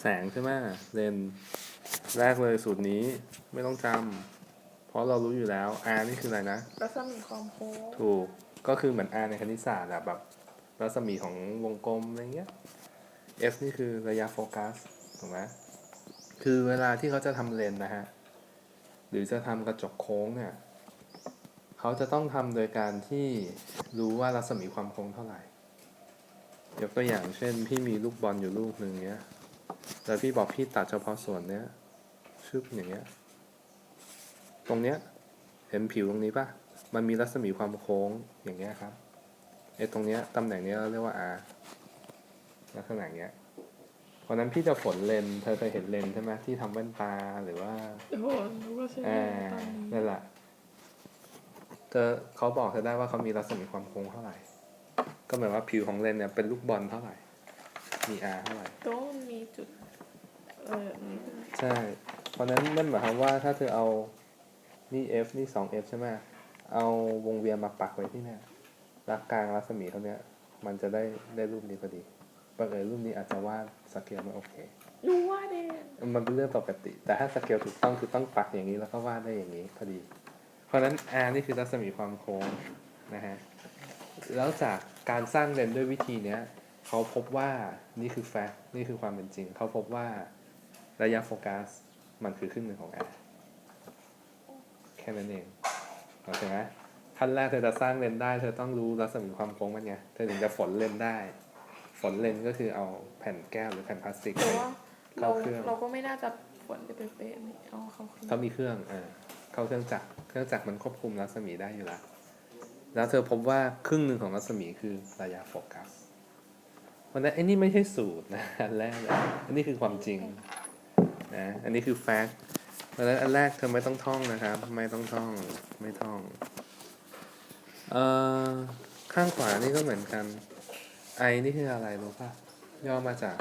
แสงใช่ไหมเลนส์แรกเลยสูตรนี้ไม่ต้องจำเพราะเรารู้อยู่แล้ว R นี่คืออะไรนะ รัศมีความโค้งถูกก็คือเหมือน R ในคณิตศาสตร์อะแบบรัศมีของวงกลมอะไรเงี้ย F นี่คือระยะโฟกัสถูกไหมคือเวลาที่เขาจะทำเลนส์นะฮะ หรือจะทำกระจกโค้งเนี่ยเขาจะต้องทำโดยการที่รู้ว่ารัศมีความโค้งเท่าไหร่ยกตัวอย่างเช่น พี่มีลูกบอลอยู่ลูกหนึ่งเนี้ย แล้วพี่บอกพี่ตัดเฉพาะส่วนเนี้ยชึบอย่างเงี้ย ตรงเนี้ยเห็นผิวตรงนี้ปะมันมีรัศมีความโค้งอย่างเงี้ยครับไอ้ตรงเนี้ยตำแหน่งเนี้ยเราเรียกว่า R ลักษณะเนี้ยเพราะฉะนั้นพี่จะฝนเลนส์เธอเคยเห็นเลนส์ใช่ไหมที่ทำแว่นตาหรือว่าโอ้โหรู้ว่าใช่ไหมอ่าตอนนี้นั่นแหละเธอเขาบอกเธอได้ว่าเขามีรัศมีความโค้งเท่าไหร่ ก็หมายว่าผิวของเลนส์เนี่ยเป็นลูกบอลเท่าไหร่ มี R เท่าไหร่ โต๊ะมันมีจุด เออนี่ใช่ เพราะฉะนั้นนั่นหมายความว่าถ้าเธอเอานี่ f นี่ 2f ใช่ไหมเอาวงเวียนมาปักไว้ที่เนี่ยรักกลางรัศมีเท่าเนี้ย มันจะได้ได้รูปนี้พอดีบังเอิญรูปนี้อาจจะวาดสเกลไม่โอเค รู้ว่าเด่นมันเป็นเรื่องปกติ แต่ถ้าสเกลถูกต้องคือต้องปักอย่างนี้แล้วก็วาดได้อย่างนี้พอดี เพราะฉะนั้น r นี่คือรัศมีความโค้งนะฮะ แล้วจากการสร้างเลนส์ด้วยวิธีเนี้ย เขาพบว่านี่คือแฟกต์นี่คือความเป็นจริง เขาพบว่าระยะโฟกัสมันคือครึ่งหนึ่งของ r แค่นั้นเองเข้าใจไหมขั้นแรกเธอจะสร้างเลนส์ได้ เธอต้องรู้รัศมีความโค้งมันไงเธอถึงจะฝนเลนส์ได้ ฝนเลนส์ก็คือเอาแผ่นแก้วหรือแผ่นพลาสติกแต่ว่าเราเข้าเครื่อง เราก็ไม่น่าจะฝนจะเป๊ะๆนี่เอาเขาคืนเขามีเครื่องอ่าเข้าเครื่องจักร เครื่องจักรมันควบคุมรัศมีได้อยู่แล้ว แล้วเธอพบว่าครึ่งหนึ่งของรัศมีคือระยะโฟกัส เพราะฉะนั้นไอ้นี่ไม่ใช่สูตรนะอันแรกเลยอันนี้คือความจริงนะอันนี้คือแฟกต์เพราะฉะนั้นอันแรกเธอไม่ต้องท่องนะครับ ไม่ต้องท่องไม่ท่องเอ่อข้างขวานี่ก็เหมือนกันไอนี่คืออะไรรู้ป่ะย่อมาจาก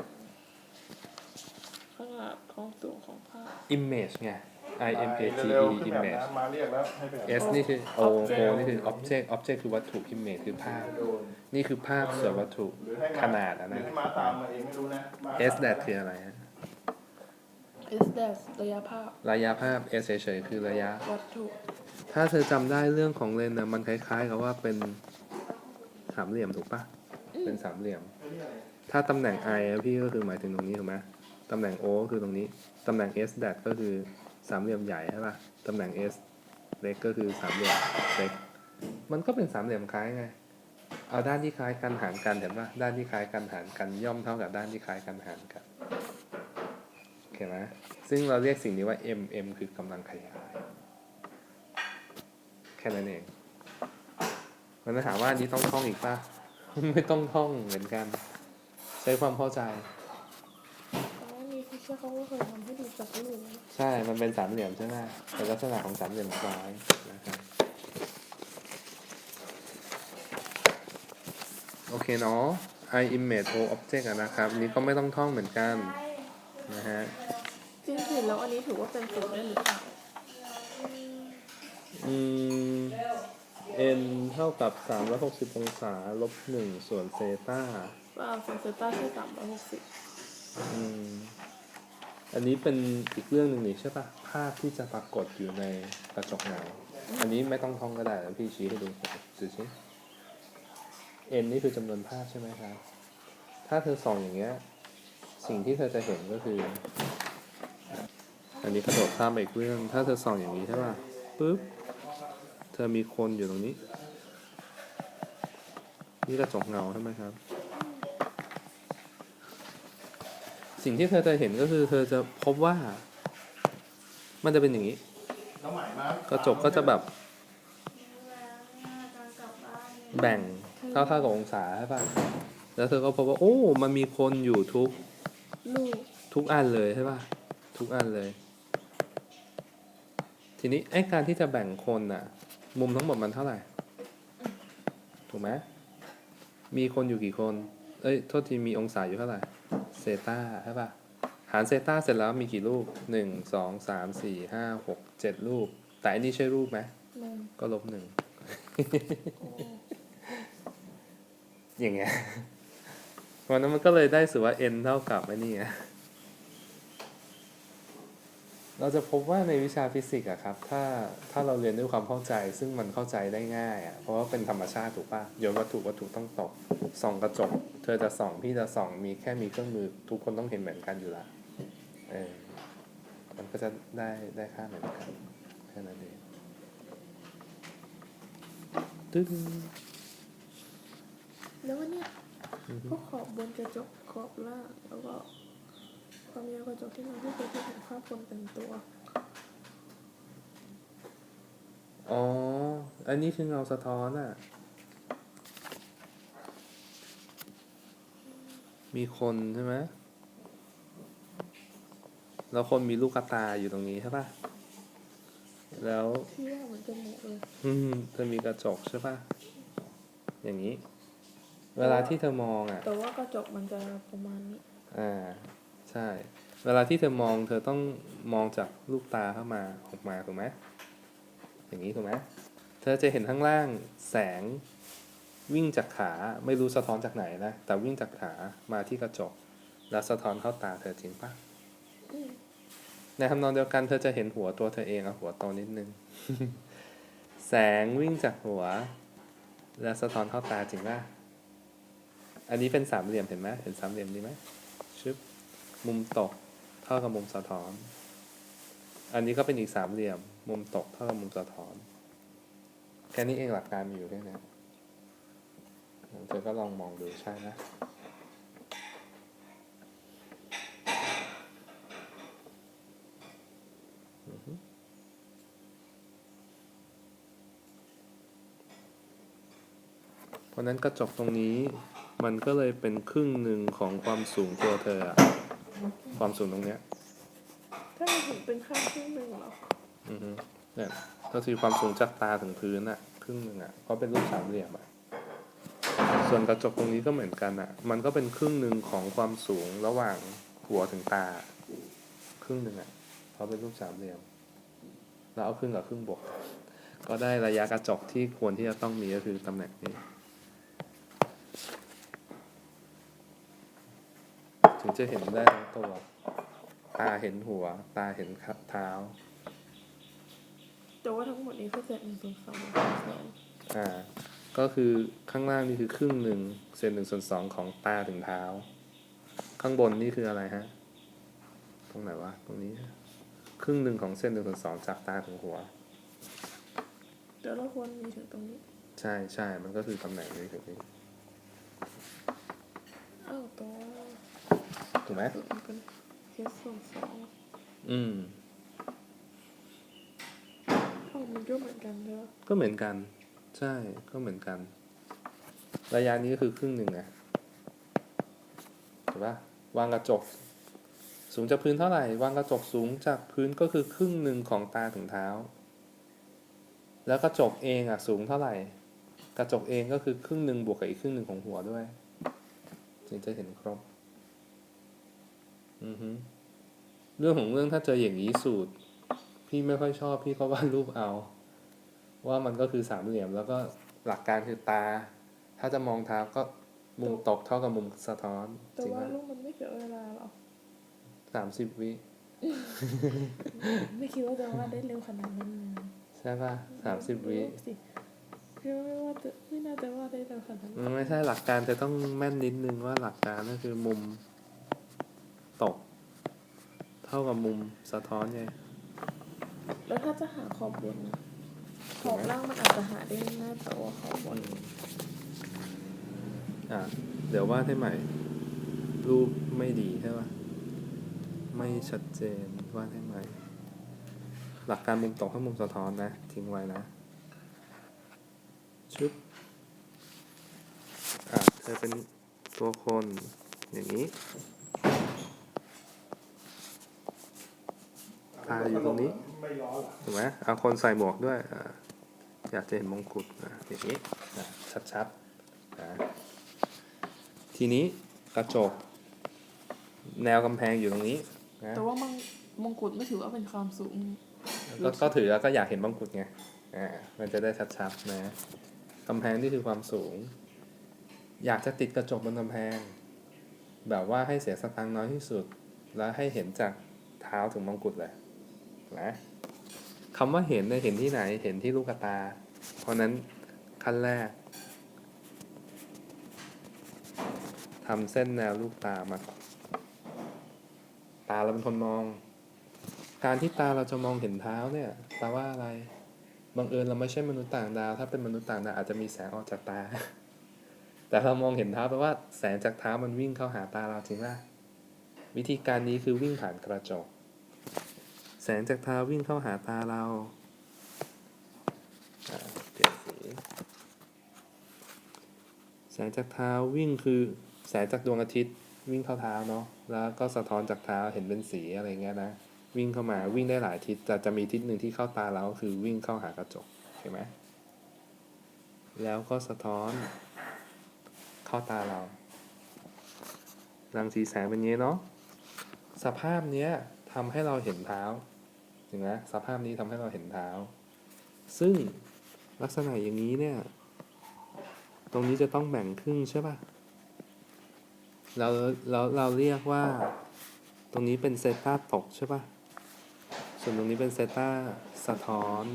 ขนาดความสูงของภาพ image ไง I M A T เร็ว E ๆขึ้นแบบ image น้ำมาเรียกแล้วให้ไปอาบ S นี่คือ O O นี่คือ object object คือวัตถุ image คือภาพ โดนนี่คือภาพส่วนวัตถุหรือให้มขนาดอะหรือนะให้มาตามมาเองไม่รู้นะมา S that คืออะไรฮะ S dash ระยะภาพระยะภาพ S เฉยๆคือระยะ วัตถุ ถ้าเธอจำได้เรื่องของเลนส์นะมันคล้ายๆกับว่าเป็นสามเหลี่ยมถูกปะเป็นสามเหลี่ยม ถ้าตำแหน่ง I อะพี่ก็คือหมายถึงตรงนี้ถูกไหมตำแหน่ง O ก็คือตรงนี้ ตำแหน่ง S that ก็คือ สามเหลี่ยมใหญ่ใช่ปะตำแหน่ง S เล็กก็คือสามเหลี่ยมเล็ก มันก็เป็นสามเหลี่ยมคล้ายไง เอาด้านที่คล้ายกันหารกันเห็นปะด้านที่คล้ายกันหารกันย่อมเท่ากับด้านที่คล้ายกันหารกันโอเคไหมซึ่งเราเรียกสิ่งนี้ว่า m m คือกำลังขยายแค่นั้นเองมันจะถามว่าอันนี้ต้องท่องอีกปะไม่ต้องท่องเหมือนกัน ใช้ความเข้าใจ ที่เชื่อเขาก็เคยทำให้ดูจากรูปใช่ มันเป็นสามเหลี่ยมใช่ไหมเป็นลักษณะของสามเหลี่ยมซ้ายนะครับโอเคเนาะ I image O object อะนะครับ อันนี้ก็ไม่ต้องท่องเหมือนกันนะฮะจริงๆแล้วอันนี้ถือว่าเป็นสูตรได้หรือเปล่าอืม n เท่ากับ 360 องศา ลบ 1 ส่วนเซตาว่าเซนเซต้าใช่สามร้อยหกสิบอืม อันนี้เป็นอีกเรื่องหนึ่งนี่ใช่ปะภาพที่จะปรากฏอยู่ในกระจกเงาอันนี้ไม่ต้องท่องก็ได้แล้วพี่ชี้ให้ดูดูสิ n นี่คือจำนวนภาพใช่ไหมครับ ถ้าเธอส่องอย่างเงี้ย สิ่งที่เธอจะเห็นก็คือ อันนี้กระโดดข้ามไปอีกเรื่อง ถ้าเธอส่องอย่างนี้ใช่ป่ะปุ๊บ เธอมีคนอยู่ตรงนี้ นี่กระจกเงาใช่ไหมครับ สิ่งที่เธอจะเห็นก็คือเธอจะพบว่า มันจะเป็นอย่างนี้น้องใหม่มากระจกก็จะแบบแบ่งเท่าๆกับองศาใช่ป่ะ แล้วเธอก็พบว่า โอ้ มันมีคนอยู่ทุกลูกทุกอันเลยใช่ป่ะ ทุกอันเลย ทีนี้ไอ้การที่จะแบ่งคนน่ะ มุมทั้งหมดมันเท่าไหร่ ถูกไหมมีคนอยู่กี่คน เอ้ย โทษทีมีองศาอยู่เท่าไหร่ เซตาใช่ป่ะ หารเซตาเสร็จแล้วมีกี่รูปหนึ่งสองสามสี่ห้าหกเจ็ดรูป แต่อันนี้ใช่รูปไหมหนึ่งก็ลบหนึ่งอย่างเงี้ยวันนั้นมันก็เลยได้สูว่า n เท่ากับไอ้นี่ไง เราจะพบว่าในวิชาฟิสิกส์อะครับ ถ้าถ้าเราเรียนด้วยความเข้าใจ ซึ่งมันเข้าใจได้ง่ายอะเพราะว่าเป็นธรรมชาติถูกปะโยนวัตถุวัตถุต้องตกส่องกระจก เธอจะส่องพี่จะส่องมีแค่มีเครื่องมือทุกคนต้องเห็นเหมือนกันอยู่ละเออมันก็จะได้ได้ค่าเหมือนกันแค่นั้นเองตึ้งแล้วเนี้ยอือฮึพวกขอบบนกระจกขอบล่างแล้วก็ ความยาวกระจกที่เราที่เคยเห็นภาพคนเป็นตัว อ๋อ อันนี้คือเงาสะท้อนอะมีคนใช่ไหมแล้วคนมีลูกกระตาอยู่ตรงนี้ใช่ปะแล้วที่ว่าเหมือนจมูกเลยอืมเธอมีกระจกใช่ปะอย่างนี้ เวลาที่เธอมองอะ แต่ว่ากระจกมันจะประมาณนี้ อ่า ใช่ เวลาที่เธอมองเธอต้องมองจากลูกตาเข้ามาออกมาถูกไหมอย่างนี้ถูกไหมเธอจะเห็นข้างล่างแสงวิ่งจากขาไม่รู้สะท้อนจากไหนนะ แต่วิ่งจากขามาที่กระจก แล้วสะท้อนเข้าตาเธอจริงปะในทำนองเดียวกันเธอจะเห็นหัวตัวเธอเองอะหัวโตนิดนึง แสงวิ่งจากหัว แล้วสะท้อนเข้าตาจริงปะอันนี้เป็นสามเหลี่ยมเห็นไหมเห็นสามเหลี่ยมนี้ไหม มุมตกเท่ากับมุมสะท้อน อันนี้ก็เป็นอีกสามเหลี่ยม มุมตกเท่ากับมุมสะท้อน แค่นี้เองหลักการมีอยู่แค่นี้เธอก็ลองมองดูใช่นะเพราะฉะนั้นกระจกตรงนี้มันก็เลยเป็นครึ่งหนึ่งของความสูงตัวเธออะ ความสูงตรงเนี้ยถ้าเราเห็นเป็นข้างครึ่งหนึ่งเหรออือฮึเนี่ยก็คือความสูงจากตาถึงพื้นอะครึ่งหนึ่งอะเพราะเป็นรูปสามเหลี่ยมอะส่วนกระจกตรงนี้ก็เหมือนกันอะมันก็เป็นครึ่งหนึ่งของความสูงระหว่างหัวถึงตา ครึ่งหนึ่งอะเพราะเป็นรูปสามเหลี่ยม แล้วเอาครึ่งกับครึ่งบวกกันก็ได้ระยะกระจกที่ควรที่จะต้องมีก็คือตำแหน่งนี้ ถึง จะเห็นได้ทั้งตัว ตาเห็นหัว ตาเห็นเท้า แต่ว่าทั้งหมดนี้คือเศษหนึ่งส่วนสองของแสนอ่า ก็คือข้างล่างนี่คือครึ่งหนึ่งเศษหนึ่งส่วนสองของตาถึงเท้า ข้างบนนี่คืออะไรฮะ ตรงไหนวะ ตรงนี้ ครึ่งหนึ่งของเส้นหนึ่งส่วนสองจากตาถึงหัว แต่เราควรมีถึงตรงนี้ ใช่ใช่ มันก็คือตำแหน่งนี้ถูกไหมอ้าวตัว ถูกไหมสุดมันเป็นเคสส่วนสองอืมอ้าวมันก็เหมือนกันใช่ไหมก็เหมือนกัน ใช่ ก็เหมือนกัน ระยะนี้ก็คือครึ่งหนึ่งไงถูกปะวางกระจก สูงจากพื้นเท่าไหร่ วางกระจกสูงจากพื้นก็คือครึ่งหนึ่งของตาถึงเท้า แล้วกระจกเองอะ สูงเท่าไหร่ กระจกเองก็คือครึ่งหนึ่งบวกกับอีกครึ่งหนึ่งของหัวด้วยจึงจะเห็นครบ อือฮึเรื่องของเรื่องถ้าเจออย่างนี้สูตร พี่ไม่ค่อยชอบพี่ก็วาดรูปเอา ว่ามันก็คือสามเหลี่ยม แล้วก็หลักการคือตา ถ้าจะมองเท้าก็มุมตกเท่ากับมุมสะท้อนแต่จริงว่าไหมลูกมันไม่เสียเวลาหรอสามสิบวิไม่คิดว่าจะวาดได้เร็วขนาดนั้นใช่ป่ะสามสิบวิสิคิดว่าไม่ว่าจะไม่น่าจะวาดได้เร็วขนาดนั้น มันไม่ใช่หลักการจะต้องแม่นนิดนึงว่าหลักการก็คือมุมตก เท่ากับมุมสะท้อนไงแล้วถ้าจะหาขอบบนนะขอบล่างมันอาจจะหาได้ง่ายแต่ว่าขอบบนอะเดี๋ยววาดให้ใหม่ รูปไม่ดีใช่ป่ะไม่ชัดเจนวาดให้ใหม่ หลักการมุมตกให้มุมสะท้อนนะ ทิ้งไว้นะชุบอะเธอเป็นตัวคนอย่างนี้าอยู่ตรงนี้ไม่ร้อนเหรอถูกไหมเอาคนใส่หมวกด้วยอ่าอยากจะเห็นมงกุฎอะอย่างนี้อะชัดๆนะทีนี้กระจก แนวกำแพงอยู่ตรงนี้นะแต่ว่ามังมงกุฎไม่ถือว่าเป็นความสูงก็ก็ถือแล้วก็อยากเห็นมงกุฎไงอ่ามันจะได้ชัดๆนะกำแพงนี่คือความสูง อยากจะติดกระจกบนกำแพง แบบว่าให้เสียสตางค์น้อยที่สุด แล้วให้เห็นจากเท้าถึงมงกุฎเลย นะคำว่าเห็นเนี่ยเห็นที่ไหน เห็นที่ลูกตา เพราะนั้นขั้นแรกทำเส้นแนวลูกตามาก่อนตาเราเป็นคนมอง การที่ตาเราจะมองเห็นเท้าเนี่ยแปลว่าอะไรบังเอิญเราไม่ใช่มนุษย์ต่างดาว ถ้าเป็นมนุษย์ต่างดาวอาจจะมีแสงออกจากตา แต่เรามองเห็นเท้าแปลว่าแสงจากเท้ามันวิ่งเข้าหาตาเราจริงป่ะวิธีการนี้คือวิ่งผ่านกระจก แสงจากเท้าวิ่งเข้าหาตาเราเปลี่ยนสีแสงจากเท้าวิ่งคือแสงจากดวงอาทิตย์วิ่งเข้าเท้าเนาะแล้วก็สะท้อนจากเท้าเห็นเป็นสีอะไรเงี้ยนะวิ่งเข้ามาวิ่งได้หลายทิศแต่จะมีทิศหนึ่งที่เข้าตาเราคือวิ่งเข้าหากระจกเห็นไหมแล้วก็สะท้อน เข้าตาเรารังสีแสงเป็นอย่างนี้เนาะสภาพเนี้ย ทำให้เราเห็นเท้าเห็นไหมสภาพนี้ทำให้เราเห็นเท้า ซึ่งลักษณะอย่างนี้เนี่ย ตรงนี้จะต้องแบ่งครึ่งใช่ป่ะเราเราเราเรียกว่า ตรงนี้เป็นเซตาตกใช่ป่ะส่วนตรงนี้เป็นเซตาสะท้อน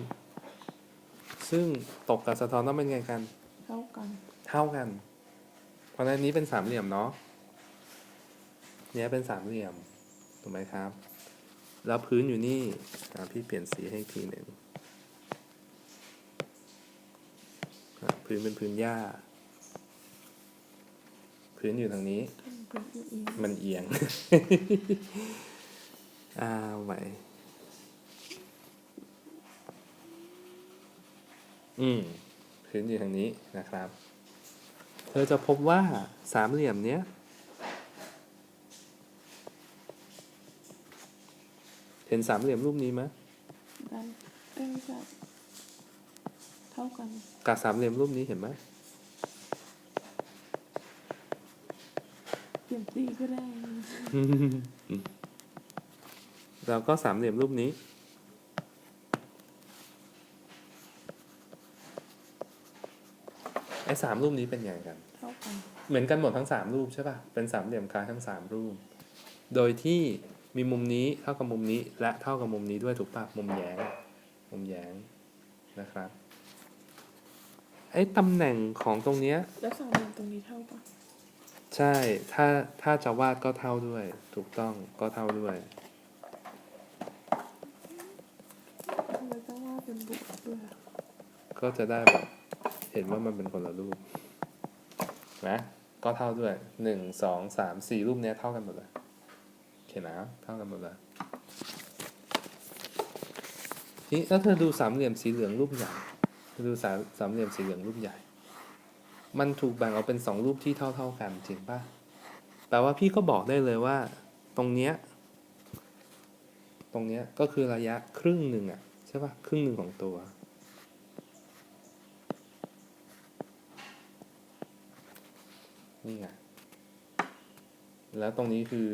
ซึ่งตกกับสะท้อนต้องเป็นไงกัน เท่ากัน เท่ากัน เพราะฉะนั้นนี้เป็นสามเหลี่ยมเนาะเนี้ยเป็นสามเหลี่ยม ถูกไหมครับ แล้วพื้นอยู่นี่พี่เปลี่ยนสีให้ทีหนึ่งพื้นเป็นพื้นหญ้า พื้นอยู่ทางนี้ มันเอียง อ้าวใหมอืม พื้นอยู่ทางนี้นะครับ เธอจะพบว่าสามเหลี่ยมเนี้ย ห็นสามเหลี่ยมรูปนี้ไหมด้านเอ้ยไม่ใช่เท่ากันกับสามเหลี่ยมรูปนี้เห็นไหมเปลี่ยนสีก็ได้แล้วก็สามเหลี่ยมรูปนี้ ไอ้สามรูปนี้เป็นไงกัน เท่ากัน เหมือนกันหมดทั้งสามรูปใช่ป่ะ เป็นสามเหลี่ยมคล้ายทั้งสามรูป โดยที่ มีมุมนี้เท่ากับมุมนี้และเท่ากับมุมนี้ด้วยถูกป่ะมุมแย้ง มุมแย้งนะครับไอ้ตำแหน่งของตรงเนี้ยแล้วสามเหลี่ยมตรงนี้เท่ากันใช่ถ้าถ้าจะวาดก็เท่าด้วย ถูกต้องก็เท่าด้วยทำไมต้องว่าเป็นบวกด้วยอะก็จะได้แบบเห็นว่ามันเป็นคนละรูปนะก็เท่าด้วยหนึ่งสองสามสี่รูปเนี้ยเท่ากันหมดเลยโอเค นะเท่ากันหมดเลยนี่แล้วเธอดูสามเหลี่ยมสีเหลืองรูปใหญ่เธอดูสามสามเหลี่ยมสีเหลืองรูปใหญ่ มันถูกแบ่งออกเป็นสองรูปที่เท่าเท่ากันจริงป่ะแปลว่าพี่ก็บอกได้เลยว่า ตรงเนี้ยตรงเนี้ยก็คือระยะครึ่งหนึ่งอะใช่ป่ะครึ่งหนึ่งของตัวนี่ไงแล้วตรงนี้คือ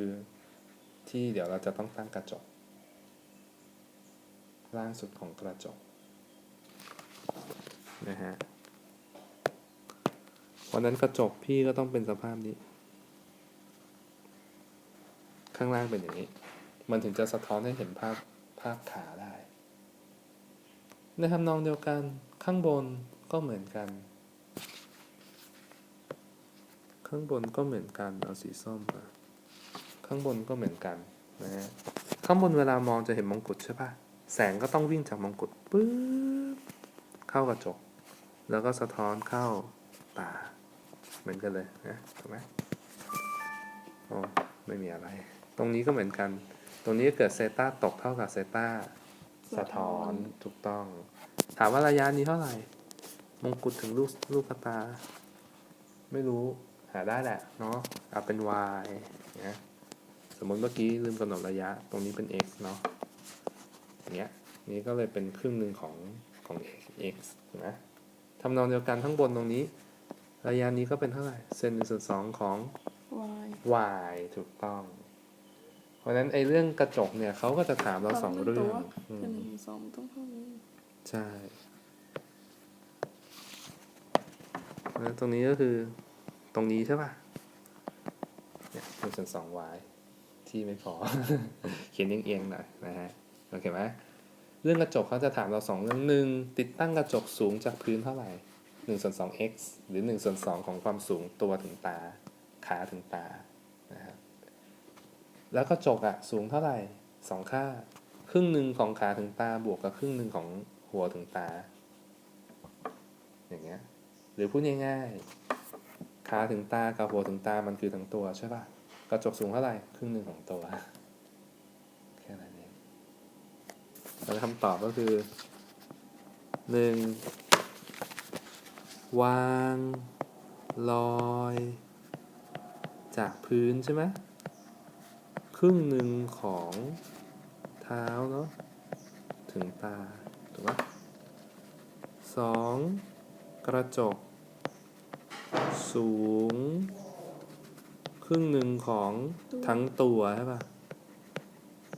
ที่เดี๋ยวเราจะต้องตั้งกระจก ล่างสุดของกระจกนะฮะวันนั้นกระจกพี่ก็ต้องเป็นสภาพนี้ ข้างล่างเป็นอย่างนี้ มันถึงจะสะท้อนให้เห็นภาพภาพขาได้ในทำนองเดียวกันข้างบนก็เหมือนกัน ข้างบนก็เหมือนกันเอาสีส้มมา ข้างบนก็เหมือนกันนะฮะข้างบนเวลามองจะเห็นมงกุฎใช่ปะแสงก็ต้องวิ่งจากมงกุฎปึ๊บเข้ากระจก แล้วก็สะท้อนเข้าตา เหมือนกันเลยนะถูกไหมโอ้ไม่มีอะไร ตรงนี้ก็เหมือนกัน ตรงนี้เกิดเซตาตกเท่ากับเซตาสะท้อนถูกต้อง ถามว่าระยะนี้เท่าไหร่ มงกุฎถึงลูกลูกตา ไม่รู้หาได้แหละเนาะเอาเป็น y นะ สมมติเมื่อกี้ลืมกำหนดระยะ ตรงนี้เป็น x เนาะอย่างเงี้ยนี่ก็เลยเป็นครึ่งหนึ่งของของ x x ถูกไหมทำนองเดียวกันข้างบนตรงนี้ ระยะนี้ก็เป็นเท่าไหร่เซนหนึ่งส่วนสองของวาย y ถูกต้อง เพราะฉะนั้นไอ้เรื่องกระจกเนี่ยเขาก็จะถามเราสองเรื่องอืเป็นมหนึ่งสองต้องเท่านี้ใช่แล้วตรงนี้ก็คือตรงนี้ใช่ป่ะเนี่ยหนึ่งส่วนสอง y ที่ไม่พอ เขียนเอียงๆหน่อยนะฮะโอเคไหมเรื่องกระจกเขาจะถามเราสองเรื่องหนึ่งติดตั้งกระจกสูงจากพื้นเท่าไหร่หนึ่งส่วนสอง x หรือหนึ่งส่วนสองของความสูงตัวถึงตา ขาถึงตานะครับแล้วกระจกอะสูงเท่าไหร่สองค่า ครึ่งหนึ่งของขาถึงตาบวกกับครึ่งหนึ่งของหัวถึงตา อย่างเงี้ยหรือพูดง่ายๆขาถึงตากับหัวถึงตามันคือทั้งตัวใช่ป่ะ กระจกสูงเท่าไหร่ ครึ่งหนึ่งของตัว แค่นั้นเองแล้วคำตอบก็คือหนึ่งวาง ลอย จากพื้นใช่ไหมครึ่งหนึ่งของเท้าเนาะถึงตา ถูกไหมสองกระจก สูง รึ่งหนึ่งของทั้งตัวใช่ปะ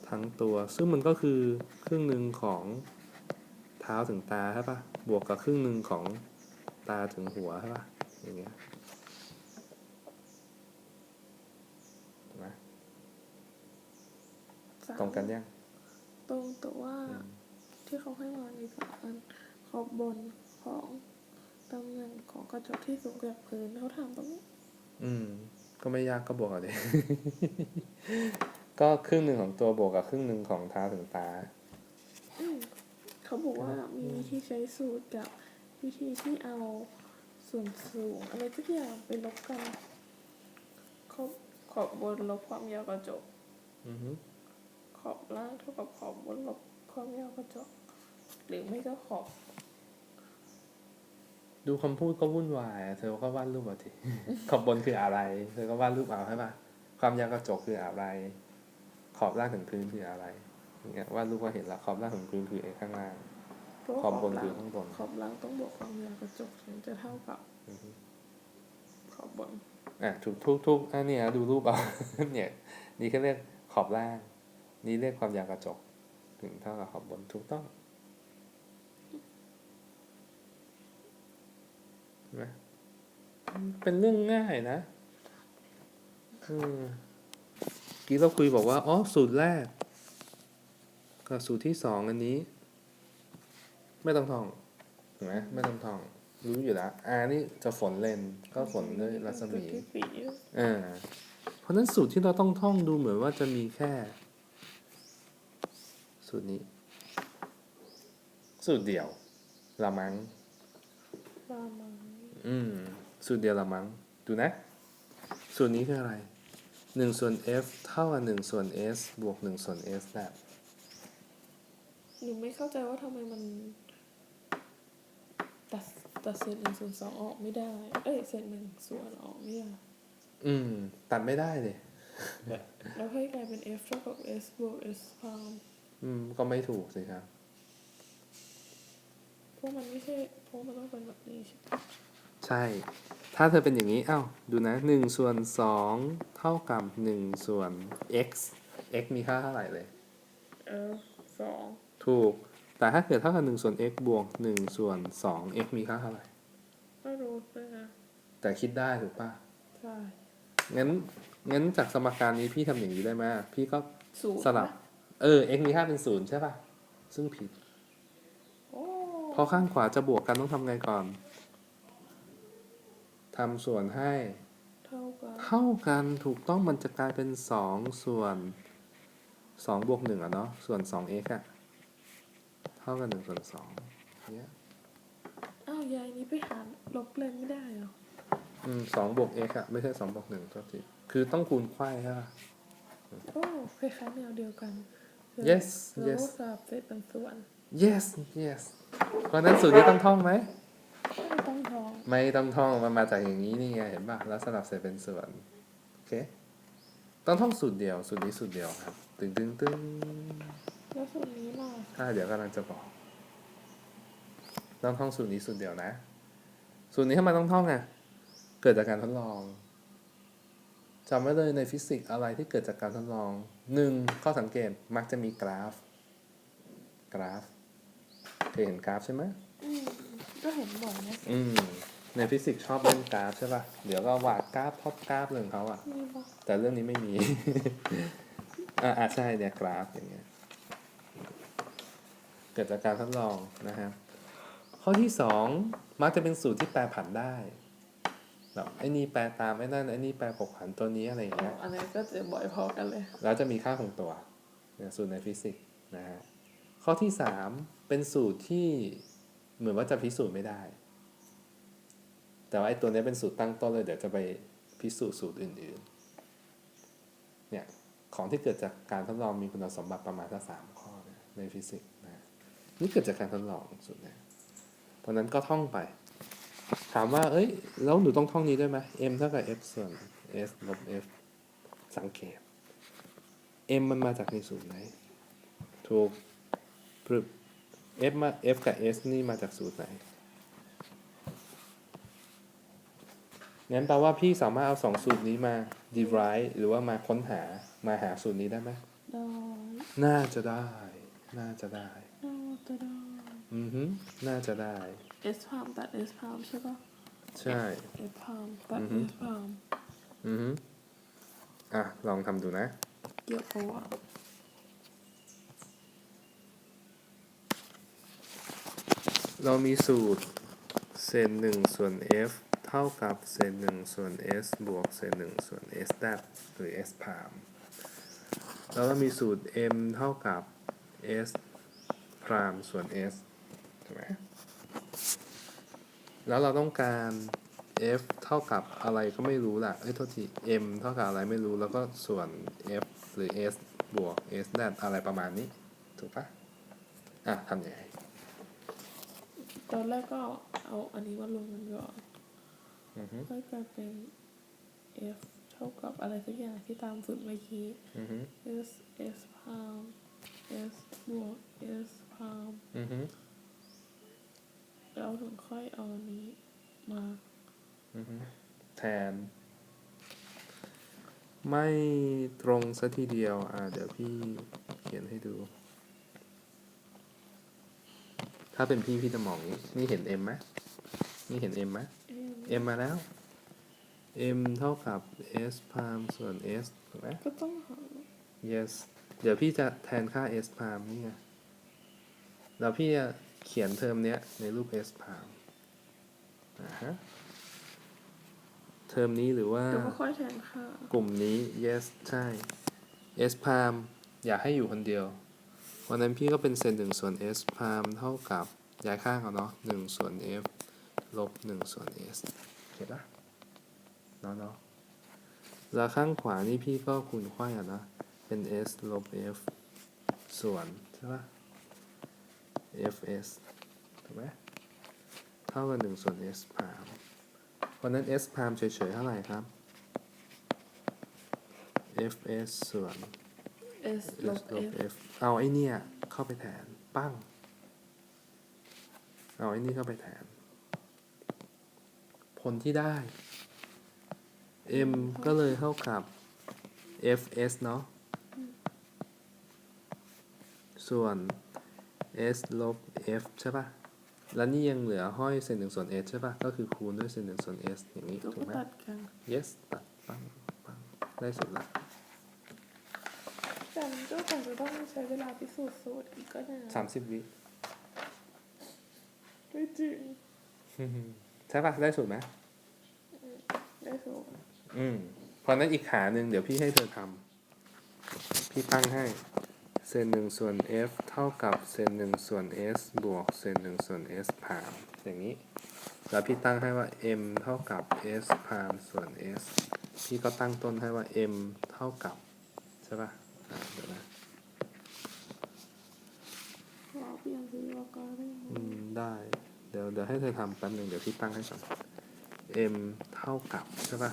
ทั้งตัว ซึ่งมันก็คือครึ่งหนึ่งของเท้าถึงตาใช่ปะบวกกับครึ่งหนึ่งของตาถึงหัวใช่ปะอย่างเงี้ยถูกไหมสามตรงกันยังตรงแต่ว่าอืมที่เขาให้มามีสามอันขอบบนของตำแหน่งของกระจกที่สูงจากพื้นเขาถามตรงนี้ อืม ก็ไม่ยากก็บวกเอาดิก็ครึ่งหนึ่งของตัวบวกกับครึ่งหนึ่งของเท้าถึงตาอืมเขาบอกว่ามีวิธีใช้สูตรกับวิธีที่เอาส่วนสูงอะไรทุกอย่างไปลบกันขอบขอบบนลบความยาวกระจกอือฮึขอบล่างเท่ากับขอบบนลบความยาวกระจกหรือไม่ก็ขอบ ดูคำพูดก็วุ่นวายอะเธอก็วาดรูปเอาทีขอบบนคืออะไร เธอก็วาดรูปเอาใช่ปะความยาวกระจกคืออะไร ขอบล่างถึงพื้นคืออะไรอย่างเงี้ยวาดรูปก็เห็นละขอบล่างถึงพื้นคือไอ้ข้างล่างเพราะว่าขอบบนล่าคือข้างบนขอบล่างต้องบวกความยาวกระจกถึงจะเท่ากับอือฮึขอบบนอะถูกทุกทุกอันเนี้ยดูรูปเอาเนี่ยนี่เขาเรียกขอบล่าง นี่เรียกความยาวกระจก ถึงเท่ากับขอบบนถูกต้องเห็น ไหมเป็นเรื่องง่ายนะอืมกี้เราคุยบอกว่า อ๋อ สูตรแรก กับสูตรที่สองอันนี้ ไม่ต้องท่องถูกไหมไม่ต้องท่อง รู้อยู่แล้วอานี่จะฝนเลนก็ฝนด้วยรัศมีจุดที่สีอ่าเพราะฉะนั้นสูตรที่เราต้องท่องดูเหมือนว่าจะมีแค่ สูตรนี้ สูตรเดียวละมังประมาณ อืม สูตรเดียวละมังดูนะ สูตรนี้คืออะไรหนึ่งส่วน f เท่ากับหนึ่งส่วน s บวกหนึ่งส่วน s แบบหนูไม่เข้าใจว่าทำไมมัน ตัดตัดเศษหนึ่งส่วนสองออกไม่ได้ เอ้ยเศษหนึ่งส่วนออกไม่ได้อืม ตัดไม่ได้เลยแล้วให้กลายเป็น f เท่ากับ s บวก s พาวอืม ก็ไม่ถูกสิครับเพราะมันไม่ใช่เพราะมันต้องเป็นแบบนี้ใช่ปะ ใช่ ถ้าเธอเป็นอย่างนี้อ้าวดูนะหนึ่งส่วนสองเท่ากับหนึ่งส่วน x x มีค่าเท่าไหร่เลย เออสองถูก แต่ถ้าเกิดเท่ากับหนึ่งส่วน x บวกหนึ่งส่วนสอง x มีค่าเท่าไหร่ ไม่รู้เลยนะแต่คิดได้ถูกปะใช่งั้นงั้นจากสมการนี้พี่ทำอย่างนี้ได้ไหมพี่ก็ศูนย์สลับปะเออ x มีค่าเป็นศูนย์ใช่ปะซึ่งผิด โอ้พอข้างขวาจะบวกกันต้องทำไงก่อน ทำส่วนให้ เท่ากันเท่ากันถูกต้องมันจะกลายเป็นสองส่วนสองบวกหนึ่งอะเนาะส่วนสอง x อะเท่ากับหนึ่งส่วนสองเนี่ยอ้าวยายนี้ไปหารลบเลยไม่ได้เหรออืมสองบวก x อะไม่ใช่สองบวกหนึ่งตัวทีคือต้องคูณไขว้ใช่ปะโอ้คล้ายๆแนวเดียวกัน Yes, เรา yes สลับเศษเป็นส่วน yes yes เพราะฉะนั้นสูตรนี้ต้องท่องไหมไม่ ต้องทองไม่ต้องท่องมันมาจากอย่างนี้นี่ไงเห็นป่ะแล้วสลับเศษเป็นส่วนโอเคต้องท่องสูตรเดียวสูตรนี้สูตรเดียวครับ ตึงตึงตึงแล้วส่วนนี้ล่ะอ่าเดี๋ยวกำลังจะบอกต้องท่องสูตรนี้สูตรเดียวนะ สูตรนี้ทำไมต้องท่องอะเกิดจากการทดลองจำไว้เลยในฟิสิกส์อะไรที่เกิดจากการทดลองหนึ่งข้อสังเกตมักจะมีกราฟ กราฟเคยเห็นกราฟใช่ไหม ก็เห็นบ่อยนะอืม ในฟิสิกส์ชอบเล่นกราฟใช่ป่ะ เดี๋ยวก็วาดกราฟพล็อดกราฟเรื่องเขาอะนี่ปะแต่เรื่องนี้ไม่มีอ่าอ่าใช่เนี่ยกราฟอย่างเงี้ย เกิดจากการทดลองนะครับ ข้อที่สองมักจะเป็นสูตรที่แปรผันได้แบบไอ้นี่แปรตามไอ้นั่นไอ้นี่แปรผกผันตัวนี้อะไรอย่างเงี้ย อันนี้ก็เจอบ่อยพอกันเลย แล้วจะมีค่าคงตัวเนี่ยสูตรในฟิสิกส์นะฮะ ข้อที่สามเป็นสูตรที่ เหมือนว่าจะพิสูจน์ไม่ได้ แต่ว่าไอ้ตัวนี้เป็นสูตรตั้งต้นเลย เดี๋ยวจะไปพิสูจน์สูตรอื่นๆ เนี่ย ของที่เกิดจากการทดลองมีคุณสมบัติประมาณสักสามข้อนในฟิสิกส์นะนี่เกิดจากการทดลองสูตรเนี้ยเพราะฉะนั้นก็ท่องไป ถามว่า เอ้ย แล้วหนูต้องท่องนี้ด้วยไหม m เท่ากับ f ส่วน s ลบ f สังเกต m มันมาจากในสูตรไหนถูกปรึบ f มา f กับ s นี่มาจากสูตรไหน งั้นแปลว่าพี่สามารถเอาสองสูตรนี้มา derive หรือว่ามาค้นหา มาหาสูตรนี้ได้ไหม ได้น่าจะได้ น่าจะได้ได้จะได้ อือฮึน่าจะได้ S พามตัด S พามใช่ปะใช่ S พามตัด อือฮึ S พามอือฮึอะ ลองทำดูนะ เกี่ยวกับว่า เรามีสูตรเซนหนึ่งส่วน f เท่ากับเซนหนึ่งส่วน s บวกเซนหนึ่งส่วน s แดหรือ s พามแล้วเรามีสูตร m เท่ากับ s พรามส่วน s ถูกไหมแล้วเราต้องการ f เท่ากับอะไรก็ไม่รู้ล่ะ เอ้ย โทษที m เท่ากับอะไรไม่รู้ แล้วก็ส่วน f หรือ s บวก s แดอะไรประมาณนี้ ถูกปะอะทำยังไง ตอนแรกก็เอาอันนี้มารวมกันก่อนอือฮึก็กลายเป็น F เท่ากับอะไรสักอย่างที่ตามสูตรเมื่อกี้ อือฮึ S S พาม S บวก S พามอือฮึแล้วถึงค่อยเอาอันนี้มาอือฮึแทน ไม่ตรงซะทีเดียว อ่า เดี๋ยวพี่เขียนให้ดู ถ้าเป็นพี่พี่จะมองนี้นี่เห็น m ไหมนี่เห็น m ไหม m มาแล้ว m เท่ากับ s พามส่วน s ถูกไหมก็ต้องหา yes เดี๋ยวพี่จะแทนค่า s พามนี่ไงแล้วพี่จะเขียนเทอมเนี้ยในรูป s พามอ่าฮะเทอมนี้หรือว่าเดี๋ยวก็ค่อยแทนค่ากลุ่มนี้ yes ใช่ s พามอยากให้อยู่คนเดียว วันนั้นพี่ก็เป็นเซนหนึ่งส่วน s พามเท่ากับย้ายข้างเอาเนาะหนึ่งส่วน f ลบหนึ่งส่วน s เห็นปะเนาะเนาะแล้วข้างขวานี่พี่ก็คูณไขว้อะนะ เป็น s ลบ f ส่วนใช่ปะ fs ถูกไหมเท่ากับหนึ่งส่วน s พามวันนั้น s พามเฉยๆเท่าไหร่ครับ fs ส่วน S s ลบลบ F f เอาไอ้เนี่ยเข้าไปแทน ปั้ง เอาไอ้นี่เข้าไปแทน ผลที่ได้ m ก็เลยเท่ากับ fs เนาะ ส่วน s ลบ f ใช่ปะแล้วนี่ยังเหลือห้อยเศษหนึ่งส่วน s ใช่ปะก็คือคูณด้วยเศษหนึ่งส่วน s อย่างนี้ก็ถูกไหมตัดกัน yes ตัดปั้งปั้งได้สุดละ แต่มันก็คงจะต้องใช้เวลาพิสูจน์สูตรอีกก็นานสามสิบวิไม่จริงใช่ปะได้สุดไหมได้สูตรอืมเพราะนั้นอีกขาหนึ่งเดี๋ยวพี่ให้เธอทำพี่ตั้งให้เซนหนึ่งส่วน f เท่ากับเซนหนึ่งส่วน s บวกเซนหนึ่งส่วน s พามอย่างนี้ แล้วพี่ตั้งให้ว่า m เท่ากับ s พามส่วน s พี่ก็ตั้งต้นให้ว่า m เท่ากับ ใช่ปะอะ เดี๋ยวนะเราเปลี่ยนสีปากกาได้ไหมอืมได้ เดี๋ยวเดี๋ยวให้เธอทำแป๊บหนึ่งเดี๋ยวพี่ตั้งให้ก่อน m เท่ากับใช่ปะ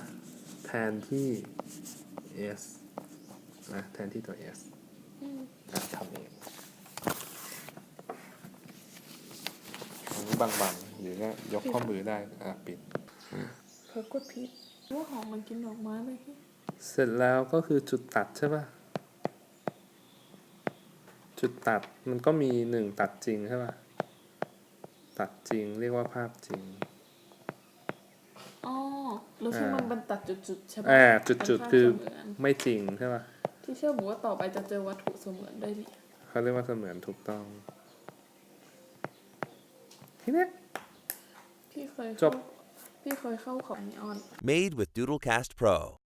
แทนที่ s นะแทนที่ตัว s อืมอะทำเองอันนี้บางๆหรือก็ยกข้อมือได้ อะ ปิดเพิ่กดผิดว่าหอมมันกินดอกไม้เลยที่เสร็จแล้วก็คือจุดตัดใช่ปะ จุดตัดมันก็มีหนึ่งตัดจริงใช่ปะตัดจริงเรียกว่าภาพจริง อ๋อแล้วที่อ่ามัมันบรรตัดจุดๆใช่ปะอ่าจุดๆคือเป็นภาพเสมือนไม่จริงใช่ปะที่เชื่อบอกว่าต่อไปจะเจอวัตถุเสมือนได้ดิเขาเรียกว่าเสมือนถูกต้องแค่เนี้ยพี่เคยจเข้าบพี่เคยเข้าของนีออน Made with Doodlecast Pro.